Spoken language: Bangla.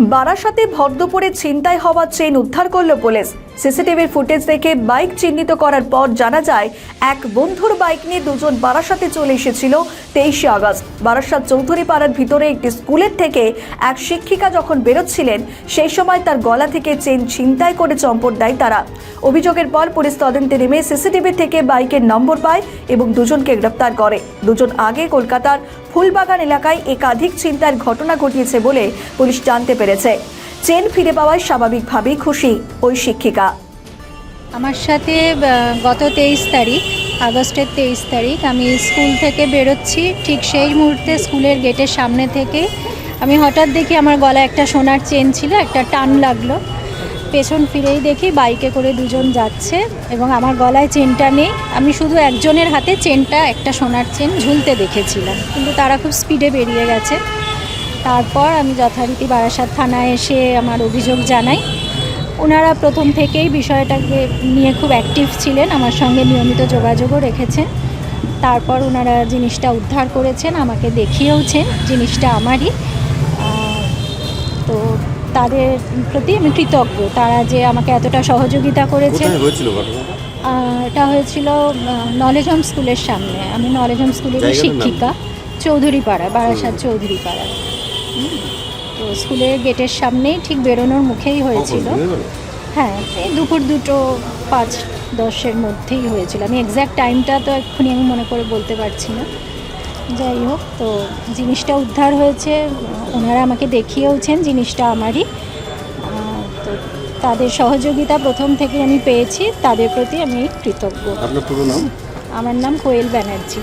বারাসাতে ভরদুপুরে ছিনতাই হওয়া চেন উদ্ধার করল পুলিশ। সিসিটিভির ফুটেজ দেখে বাইক চিহ্নিত করার পর জানা যায়, এক বন্ধুর বাইক নিয়ে দুজন বারাসাতে চলে এসেছিল তেইশে আগস্ট। বারাসাত চৌধুরী পাড়ার ভিতরে একটি স্কুলের থেকে এক শিক্ষিকা যখন বেরোচ্ছিলেন, সেই সময় তার গলা থেকে চেন ছিনতাই করে চম্পট দেয় তারা। অভিযোগের পর পুলিশ তদন্তে নেমে সিসিটিভি থেকে বাইকের নম্বর পায় এবং দুজনকে গ্রেপ্তার করে। দুজন আগে কলকাতার ফুলবাগান এলাকায় একাধিক চিন্তার ঘটনা ঘটিয়েছে বলে পুলিশ জানতে পেরেছে। চেন ফিরে পাওয়ায় স্বাভাবিকভাবেই খুশি ওই শিক্ষিকা। আমার সাথে গত তেইশ তারিখ, আগস্টের তেইশ তারিখ আমি স্কুল থেকে বেরোচ্ছি। ঠিক সেই মুহূর্তে স্কুলের গেটের সামনে থেকে আমি হঠাৎ দেখি আমার গলায় একটা সোনার চেন ছিল, একটা টান লাগল। পেছন ফিরেই দেখি বাইকে করে দুজন যাচ্ছে এবং আমার গলায় চেনটা নেই। আমি শুধু একজনের হাতে চেনটা, একটা সোনার চেন ঝুলতে দেখেছিলাম। কিন্তু তারা খুব স্পিডে বেরিয়ে গেছে। তারপর আমি যথারীতি বারাসাত থানায় এসে আমার অভিযোগ জানাই। ওনারা প্রথম থেকেই বিষয়টাকে নিয়ে খুব অ্যাক্টিভ ছিলেন, আমার সঙ্গে নিয়মিত যোগাযোগও রেখেছেন। তারপর ওনারা জিনিসটা উদ্ধার করেছেন, আমাকে দেখিয়েওছেন, জিনিসটা আমারই। তাদের প্রতি আমি কৃতজ্ঞ। তারা যে আমাকে এতটা সহযোগিতা আহ, এটা হয়েছিল নলেজ হোম স্কুলের সামনে। আমি নলেজ হোম স্কুলের? শিক্ষিকা চৌধুরীপাড়া বারাসাত চৌধুরীপাড়া হুম, তো স্কুলের গেটের সামনেই ঠিক বেরোনোর মুখেই হয়েছিল? হ্যাঁ এই দুপুর দুটো পাঁচ দশের মধ্যেই হয়েছিল। আমি এক্স্যাক্ট টাইমটা তো এক্ষুনি আমি মনে করে বলতে পারছি না। যাই হোক তো জিনিসটা উদ্ধার হয়েছে ওনারা আমাকে দেখিয়েওছেন জিনিসটা আমারই। তো তাদের সহযোগিতা প্রথম থেকে আমি পেয়েছি তাদের প্রতি আমি কৃতজ্ঞ। আপনার পুরো নাম? আমার নাম কোয়েল ব্যানার্জি।